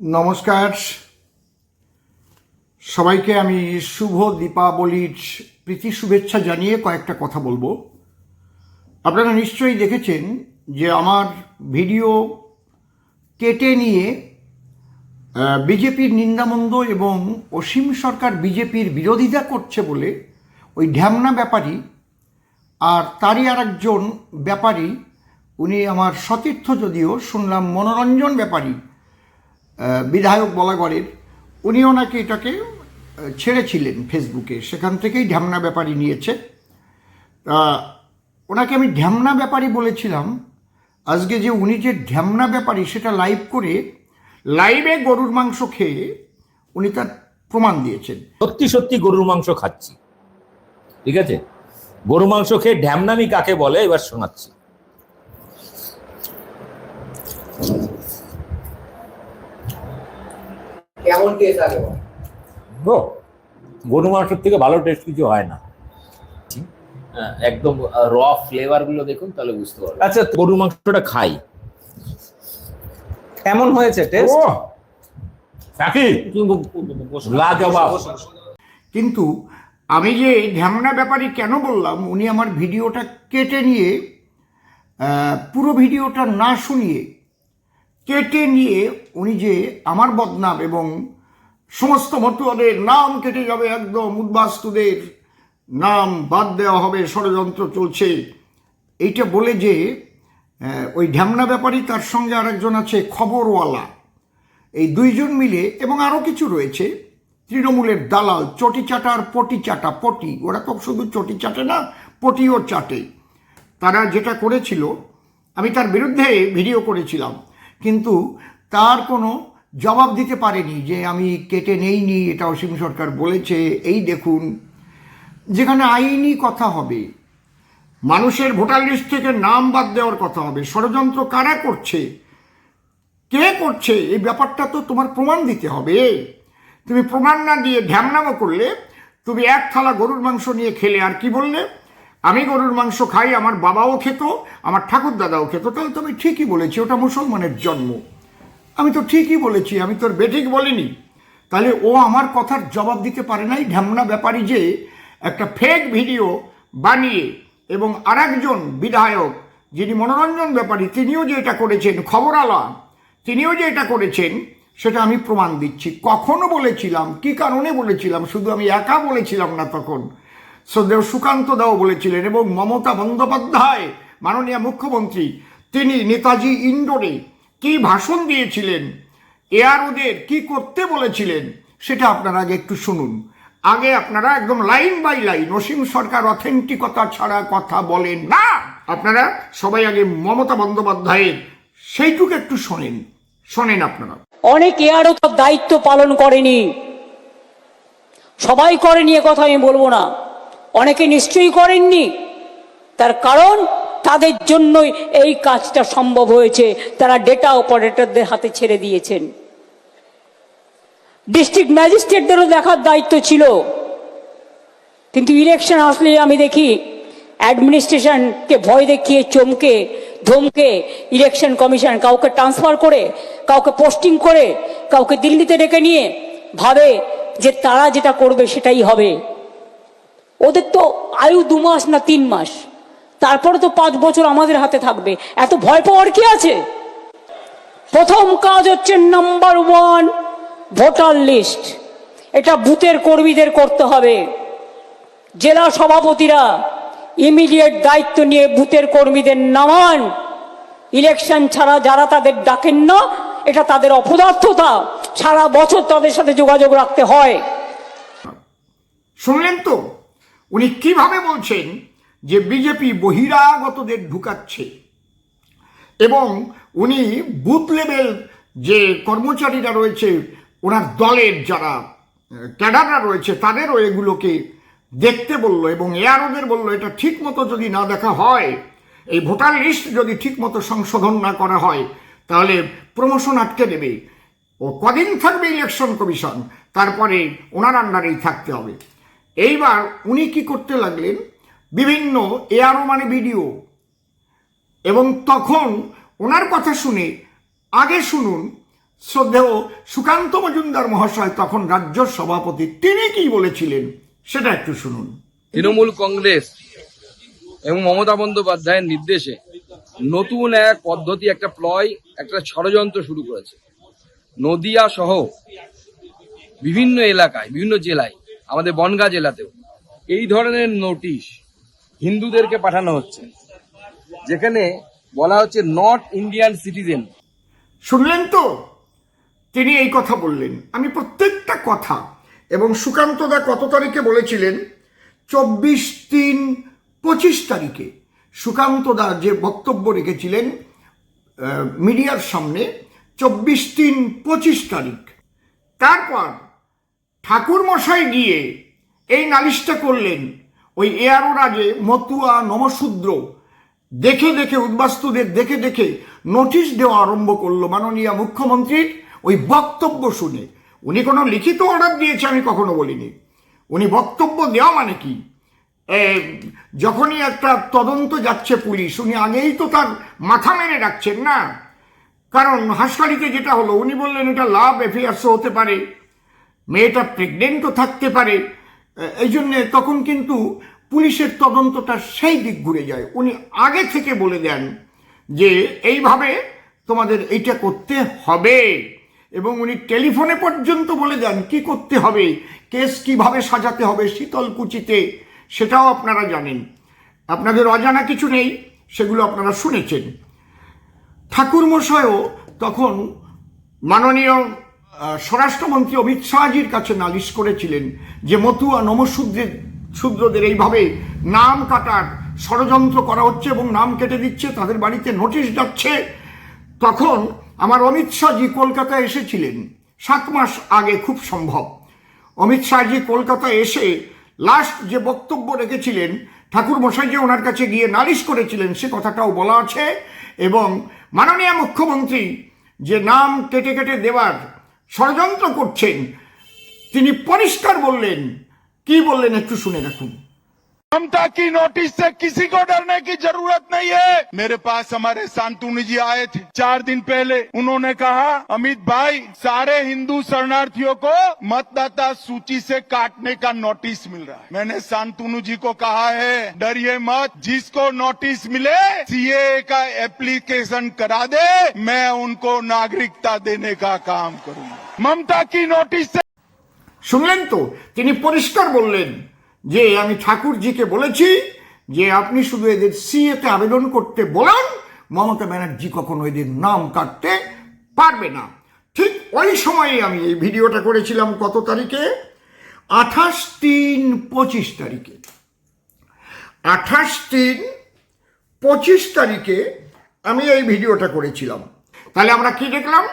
নমস্কার। সবাইকে আমি শুভ দীপাবলির প্রীতি শুভেচ্ছা জানিয়ে কয়েকটা কথা বলব। আপনারা নিশ্চয়ই দেখেছেন যে আমার ভিডিও কেটে নিয়ে বিজেপির নিন্দামন্দ এবং অসীম সরকার বিজেপির বিরোধিতা করছে বলে ওই ঢ্যামনা ব্যাপারী আর তারই আর একজন ব্যাপারী, উনি আমার সতীর্থ যদিও, শুনলাম মনোরঞ্জন ব্যাপারী। বিধায়ক বলাগড়ের, উনিও নাকি এটাকে ছেড়েছিলেন ফেসবুকে। সেখান থেকেই ঢ্যামনা ব্যাপারী নিয়েছে। তা, ওনাকে আমি ঢ্যামনা ব্যাপারী বলেছিলাম। আজকে যে উনি যে ঢ্যামনা ব্যাপারী, সেটা লাইভ করে লাইভে গরুর মাংস খেয়ে উনি তার প্রমাণ দিয়েছেন। সত্যি সত্যি গরুর মাংস খাচ্ছি। ঠিক আছে? গরু মাংস খেয়ে ঢ্যামনামি কাকে বলে? এবার শোনাচ্ছি। কেমন টেস্ট আগে? ও গরু মাংসের থেকে ভালো টেস্ট কিছু হয় না। হ্যাঁ, একদম র ফ্লেভারগুলো দেখুন তাহলে বুঝতে পারবেন। আচ্ছা গরু মাংসটা খাই। কেমন হয়েছে টেস্ট ও কাকি লাজবাব কিন্তু আমি যে ঢ্যামনা ব্যাপারে কেন বললাম উনি আমার ভিডিওটা কেটে নিয়ে আহ, পুরো ভিডিওটা না শুনিয়ে কেটে নিয়ে উনি যে আমার বদনাম এবং সমস্ত মতুয়াদের নাম কেটে যাবে একদম উদ্বাস্তুদের নাম বাদ দেওয়া হবে, ষড়যন্ত্র চলছে। এইটা বলে যে ওই ঢ্যামনা ব্যাপারী তার সঙ্গে আরেকজন আছে খবরওয়ালা। এই দুইজন মিলে এবং আরও কিছু রয়েছে, তৃণমূলের দালাল, চটি চাটা আর পটি চাটা, পটি। ওরা তো শুধু চটি চাটে না, পটিও চাটে। তারা যেটা করেছিল, আমি তার বিরুদ্ধে ভিডিও করেছিলাম। কিন্তু তার কোনো জবাব দিতে পারেনি যে আমি কেটে নেইনি, এটা অসীম সরকার বলেছে, এই দেখুন। যেখানে আইনি কথা হবে, মানুষের ভোটার লিস্ট থেকে নাম বাদ দেওয়ার কথা হবে, ষড়যন্ত্র কারা করছে, কে করছে, এই ব্যাপারটা তো তোমার প্রমাণ দিতে হবে। তুমি প্রমাণ না দিয়ে ঢ্যামনামো করলে, তুমি এক থালা গরুর মাংস নিয়ে খেলে আর কি বললে? আমি গরুর মাংস খাই, আমার বাবাও খেত, আমার ঠাকুর দাদাও খেত। তাহলে তো আমি ঠিকই বলেছি, ওটা মুসলমানের জন্ম। আমি তো ঠিকই বলেছি, আমি তোর বেঠিক বলিনি। তাহলে ও আমার কথার জবাব দিতে পারে নাই ঢ্যামনা ব্যাপারী যে একটা ফেক ভিডিও বানিয়ে এবং আরেকজন বিধায়ক, যিনি মনোরঞ্জন ব্যাপারী, তিনিও যে এটা করেছেন খবর আলা তিনিও যে এটা করেছেন, সেটা আমি প্রমাণ দিচ্ছি। কখনো বলেছিলাম, কি কারণে বলেছিলাম, শুধু আমি একা বলেছিলাম না তখন। শ্রদ্ধেয় সুকান্ত দাও বলেছিলেন এবং মমতা বন্দ্যোপাধ্যায়, মাননীয় মুখ্যমন্ত্রী, তিনি নেতাজি ইন্ডোরে কি ভাষণ দিয়েছিলেন এয়ার ওদের কি করতে বলেছিলেন, সেটা আপনারা আগে একটু শুনুন। আগে আপনারা একদম line by line, Asim Sarkar অথেন্টিকতা ছাড়া কথা বলেন না। আপনারা সবাই আগে মমতা বন্দ্যোপাধ্যায়ের সেইটুকু একটু শোনেন শোনেন আপনারা। অনেক এয়ারও তার দায়িত্ব পালন করেনি। সবাই করেনি এ কথা আমি বলব না। অনেকে নিশ্চয়ই করেননি। তার কারণ তাদের জন্যই এই কাজটা সম্ভব হয়েছে। তারা ডেটা অপারেটরদের হাতে ছেড়ে দিয়েছেন। ডিস্ট্রিক্ট ম্যাজিস্ট্রেটদেরও দেখার দায়িত্ব ছিল। কিন্তু ইলেকশন আসলে আমি দেখি অ্যাডমিনিস্ট্রেশনকে ভয় দেখিয়ে চমকে, ধমকে ইলেকশন কমিশন কাউকে ট্রান্সফার করে, কাউকে পোস্টিং করে, কাউকে দিল্লিতে ডেকে নিয়ে ভাবে যে তারা যেটা করবে সেটাই হবে। ওদের তো আয়ু দু মাস না তিন মাস। তারপরে তো পাঁচ বছর আমাদের হাতে থাকবে। এত ভয় পাওয়ার কি আছে? প্রথম কাজ হচ্ছে নাম্বার ওয়ান ভোটার লিস্ট এটা বুথের কর্মীদের করতে হবে। জেলা সভাপতিরা ইমিডিয়েট দায়িত্ব নিয়ে বুথের কর্মীদের নামান। ইলেকশন ছাড়া যারা তাদের ডাকেন না, এটা তাদের অপদার্থতা। সারা বছর তাদের সাথে যোগাযোগ রাখতে হয়। শুনলেন তো? উনি কীভাবে বলছেন যে বিজেপি বহিরাগতদের ঢুকাচ্ছে? এবং উনি বুথ লেভেল যে কর্মচারীরা রয়েছে, ওনার দলের যারা ক্যাডাররা রয়েছে, তাদেরও এগুলোকে দেখতে বলল এবং এয়ারোদের বলল, এটা ঠিক মতো যদি না দেখা হয়, এই ভোটার লিস্ট যদি ঠিক মতো সংশোধন না করা হয়, তাহলে প্রমোশন আটকে দেবে। ও কদিন থাকবে ইলেকশন কমিশন, তারপরে ওনার আন্ডারেই থাকতে হবে। এইবার উনি কি করতে লাগলেন? বিভিন্ন এআরও মানে ভিডিও এবং তখন ওনার কথা শুনে আগে শুনুন, শ্রদ্ধেয় সুকান্ত মজুমদার মহাশয়, তখন রাজ্য সভাপতি, তিনি কি বলেছিলেন? সেটা একটু শুনুন। তৃণমূল কংগ্রেস এবং মমতা বন্দ্যোপাধ্যায়ের নির্দেশে নতুন এক পদ্ধতি, একটা প্লয় একটা ষড়যন্ত্র শুরু করেছে। নদিয়া সহ বিভিন্ন এলাকায়, বিভিন্ন জেলায় আমাদের বনগাঁ জেলাতেও। এই ধরনের নোটিশ হিন্দুদেরকে পাঠানো হচ্ছে, যেখানে বলা হচ্ছে নট ইন্ডিয়ান সিটিজেন শুনলেন তো? তিনি এই কথা বললেন। আমি প্রত্যেকটা কথা এবং সুকান্ত দা কত তারিখে বলেছিলেন? চব্বিশ তিন পঁচিশ তারিখে। সুকান্ত দা যে বক্তব্য রেখেছিলেন মিডিয়ার সামনে, চব্বিশ তিন পঁচিশ তারিখ। তারপর ঠাকুর মশাই গিয়ে এই নালিশটা করলেন, ওই এয়ারো রাজে মতুয়া নমশূদ্র। দেখে দেখে উদ্বাস্তুদের দেখে দেখে নোটিশ দেওয়া আরম্ভ করল মাননীয় মুখ্যমন্ত্রীর ওই বক্তব্য শুনে। উনি কোনো লিখিত অর্ডার দিয়েছে আমি কখনো বলিনি। উনি বক্তব্য দেওয়া মানে কি? যখনই একটা তদন্ত যাচ্ছে পুলিশ, উনি আগেই তো তার মাথা মেরে রাখছেন না। কারণ হাসপালিতে যেটা হলো, উনি বললেন এটা লাভ এফেয়ার্সও হতে পারে। মেয়েটা প্রেগনেন্টও থাকতে পারে। এই জন্যে তখন কিন্তু পুলিশের তদন্তটা সেই দিক ঘুরে যায়। উনি আগে থেকে বলে দেন যে, এইভাবে তোমাদের এইটা করতে হবে। এবং উনি টেলিফোনে পর্যন্ত বলে দেন, কি করতে হবে? কেস কীভাবে সাজাতে হবে শীতলকুচিতে? সেটাও আপনারা জানেন। আপনাদের অজানা কিছু নেই, সেগুলো আপনারা শুনেছেন। ঠাকুর ঠাকুরমশাইও তখন মাননীয় স্বরাষ্ট্রমন্ত্রী অমিত শাহজির কাছে নালিশ করেছিলেন যে মতুয়া নমশূদ্রের শূদ্রদের এইভাবে নাম কাটার ষড়যন্ত্র করা হচ্ছে এবং নাম কেটে দিচ্ছে, তাদের বাড়িতে নোটিশ যাচ্ছে। তখন আমার অমিত শাহজি কলকাতায় এসেছিলেন। সাত মাস আগে খুব সম্ভব। অমিত শাহজি কলকাতায় এসে লাস্ট যে বক্তব্য রেখেছিলেন ঠাকুর মশাই যে ওনার কাছে গিয়ে নালিশ করেছিলেন, সে কথাটাও বলা আছে এবং মাননীয় মুখ্যমন্ত্রী যে নাম কেটে কেটে দেওয়ার ষড়যন্ত্র করছেন তিনি পরিষ্কার বললেন কি বললেন একটু শুনে রাখুন ममता की नोटिस से किसी को डरने की जरूरत नहीं है मेरे पास हमारे सांतुनी जी आए थे चार दिन पहले उन्होंने कहा अमित भाई सारे हिंदू शरणार्थियों को मतदाता सूची से काटने का नोटिस मिल रहा है मैंने सांतुनु जी को कहा है डरिए मत जिसको नोटिस मिले सीए का एप्लीकेशन करा दे मैं उनको नागरिकता देने का काम करूंगा মমতা কি নোটিশ শুনলেন তো? তিনি পরিষ্কার বললেন যে, আমি ঠাকুরজিকে বলেছি যে, আপনি শুধু এদের সিএতে আবেদন করতে বলেন, মমতা ব্যানার্জি কখনো এদের নাম কাটতে পারবে না। ঠিক ওই সময়ে আমি এই ভিডিওটা করেছিলাম কত তারিখে? আঠাশ তিন পঁচিশ তারিখে। আঠাশ তিন পঁচিশ তারিখে আমি এই ভিডিওটা করেছিলাম। তাহলে আমরা কি দেখলাম?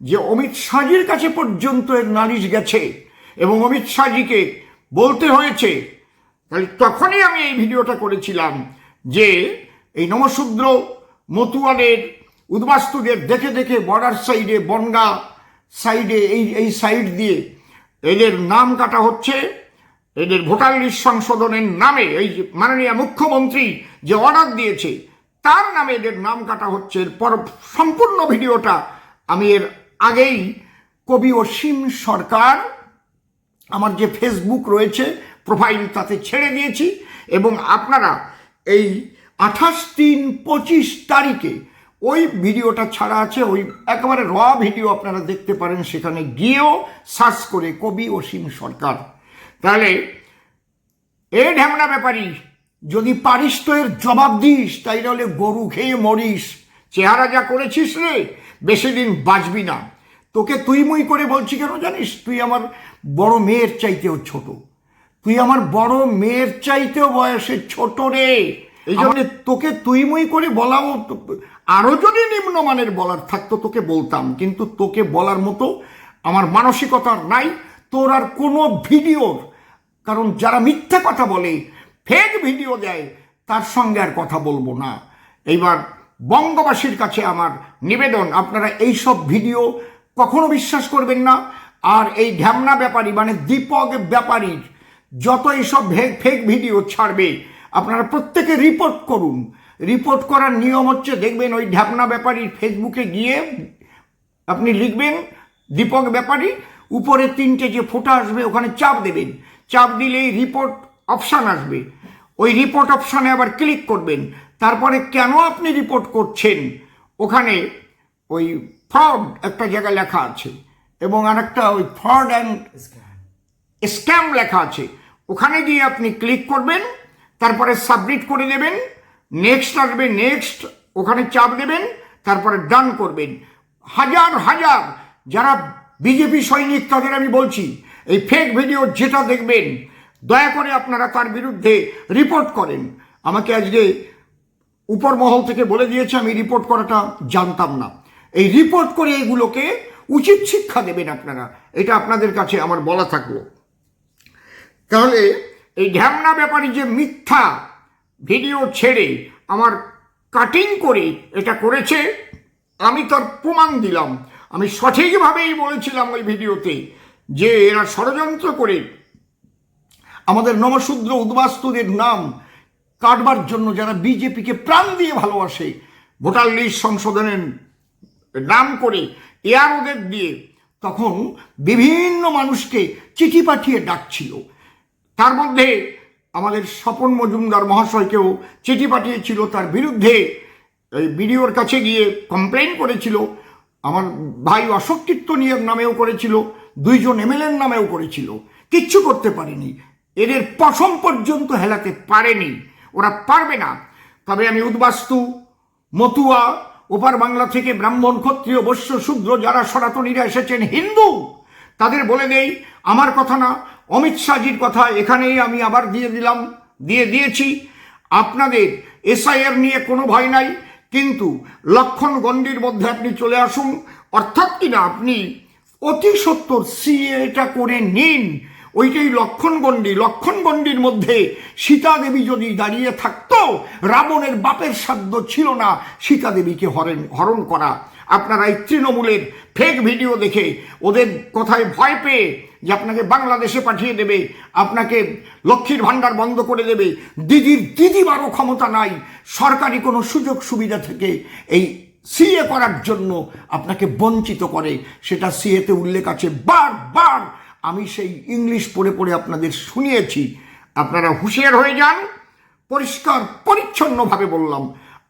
যে অমিত শাহজির কাছে পর্যন্ত এর নালিশ গেছে এবং অমিত শাহজিকে বলতে হয়েছে, তাহলে তখনই আমি এই ভিডিওটা করেছিলাম যে এই নমশূদ্র মতুয়াদের, উদ্বাস্তুদের দেখে দেখে বর্ডার সাইডে বনগা সাইডে এই এই সাইড দিয়ে এদের নাম কাটা হচ্ছে। এদের ভোটার লিস্ট সংশোধনের নামে এই মাননীয় মুখ্যমন্ত্রী যে অর্ডার দিয়েছে, তার নামে এদের নাম কাটা হচ্ছে। এর পর সম্পূর্ণ ভিডিওটা আমি এর আগেই কবি অসীম সরকার, আমার যে ফেসবুক রয়েছে প্রোফাইল তাতে ছেড়ে দিয়েছি এবং আপনারা এই আঠাশ তিন পঁচিশ তারিখে ওই ভিডিওটা ছাড়া আছে, ওই একেবারে র ভিডিও আপনারা দেখতে পারেন, সেখানে গিয়েও সার্চ করে কবি অসীম সরকার। তাহলে এ ঢ্যামনা ব্যাপারী, যদি পারিস তো এর জবাব দিস, তাই নাহলে গরু খেয়ে মরিস। চেহারা যা করেছিস রে বেশি দিন বাঁচবি না। তোকে তুই মুই করে বলছি কেন জানিস? তুই আমার বড় মেয়ের চাইতেও ছোট। তুই আমার বড় মেয়ের চাইতেও বয়সে ছোট রে। এই জন্য তোকে তুই মুই করে বলাও তো- আরও যদি নিম্নমানের বলার থাকতো তোকে বলতাম কিন্তু তোকে বলার মতো আমার মানসিকতা নাই। তোর আর কোনো ভিডিওর কারণ যারা মিথ্যা কথা বলে ফেক ভিডিও দেয় তার সঙ্গে আর কথা বলব না। এইবার বঙ্গবাসীর কাছে আমার নিবেদন। আপনারা এই সব ভিডিও কখনো বিশ্বাস করবেন না। আর এই ঢ্যামনা ব্যাপারী মানে দীপক ব্যাপারীর যত এইসব ফেক ভিডিও ছাড়বে, আপনারা প্রত্যেকে রিপোর্ট করুন। রিপোর্ট করার নিয়ম হচ্ছে, দেখবেন ওই ঢ্যামনা ব্যাপারীর ফেসবুকে গিয়ে আপনি লিখবেন, দীপক ব্যাপারী, উপরে তিনটে যে ফোটা আসবে, ওখানে চাপ দেবেন। চাপ দিলেই রিপোর্ট অপশান আসবে। ওই রিপোর্ট অপশানে আবার ক্লিক করবেন। তারপরে কেন আপনি রিপোর্ট করছেন? ওখানে ওই ফ্রড একটা জায়গায় লেখা আছে এবং আরেকটা ওই ফ্রড অ্যান্ড স্ক্যাম লেখা আছে। ওখানে গিয়ে আপনি ক্লিক করবেন, তারপরে সাবমিট করে দেবেন নেক্সট আসবে নেক্সট ওখানে চাপ দেবেন, তারপরে ডান করবেন। হাজার হাজার যারা বিজেপি সৈনিক, তাদের আমি বলছি, এই ফেক ভিডিও যেটা দেখবেন, দয়া করে আপনারা তার বিরুদ্ধে রিপোর্ট করেন। আমাকে আজকে উপর মহল থেকে বলে দিয়েছে, আমি রিপোর্ট করাটা জানতাম না। এই রিপোর্ট করে এগুলোকে উচিত শিক্ষা দেবেন আপনারা। এটা আপনাদের কাছে আমার বলা থাকল। তাহলে এই ঢ্যামনা ব্যাপারে যে মিথ্যা ভিডিও ছেড়ে আমার কাটিং করে এটা করেছে, আমি তার প্রমাণ দিলাম। আমি সঠিকভাবেই বলেছিলাম ওই ভিডিওতে যে এরা ষড়যন্ত্র করে আমাদের নমশূদ্র উদ্বাস্তুদের নাম কাটবার জন্য যারা বিজেপিকে প্রাণ দিয়ে ভালোবাসে, ভোটার লিস্ট সংশোধনের নাম করে এয়ার ওদের দিয়ে, তখন বিভিন্ন মানুষকে চিঠি পাঠিয়ে ডাকছিল। তার মধ্যে আমাদের স্বপন মজুমদার মহাশয়কেও চিঠি পাঠিয়েছিল। তার বিরুদ্ধে বিডিওর কাছে গিয়ে কমপ্লেন করেছিল। আমার ভাই অশোক কীর্তনীয়ের নামেও করেছিল। দুইজন এমএলএর নামেও করেছিল। কিচ্ছু করতে পারেনি। এদের পশম পর্যন্ত হেলাতে পারেনি। ওরা পারবে না। তবে আমি উদ্বাস্তু, মতুয়া, ওপার বাংলা থেকে ব্রাহ্মণ, ক্ষত্রিয়, বৈশ্য, শূদ্র, যারা সনাতনীরা এসেছেন, হিন্দু, তাদের বলে দেই, আমার কথা না, অমিত শাহজির কথা এখানেই আমি আবার দিয়ে দিলাম, দিয়ে দিয়েছি। আপনাদের এসআইআর নিয়ে কোনো ভয় নাই, কিন্তু লক্ষণ গণ্ডির মধ্যে আপনি চলে আসুন। অর্থাৎ কিনা আপনি অতি সত্তর সিএটা করে নিন। ওইটাই লক্ষণ গণ্ডি, লক্ষণ গণ্ডির মধ্যে সীতা দেবী যদি দাঁড়িয়ে থাকতো, রাবণের বাপের সাধ্য ছিল না সীতা দেবীকে হরণ হরণ করা। আপনারা এই তৃণমূলের ফেক ভিডিও দেখে ওদের কথায় ভয় পেয়ে যে আপনাকে বাংলাদেশে পাঠিয়ে দেবে, আপনাকে লক্ষ্মীর ভাণ্ডার বন্ধ করে দেবে, দিদির দিদিবারও ক্ষমতা নাই, সরকারি কোনো সুযোগ সুবিধা থেকে এই সিএ করার জন্য আপনাকে বঞ্চিত করে। সেটা সিএতে উল্লেখ আছে বারবার আমি সেই ইংলিশ পড়ে পড়ে আপনাদের শুনিয়েছি। আপনারা হুঁশিয়ার হয়ে যান, পরিষ্কার, পরিচ্ছন্নভাবে বললাম।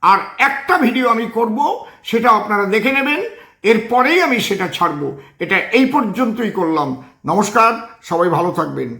আর একটা ভিডিও আমি করব, সেটা আপনারা দেখে নেবেন, এরপরেই আমি সেটা ছাড়বো। এটা এই পর্যন্তই করলাম। নমস্কার, সবাই ভালো থাকবেন।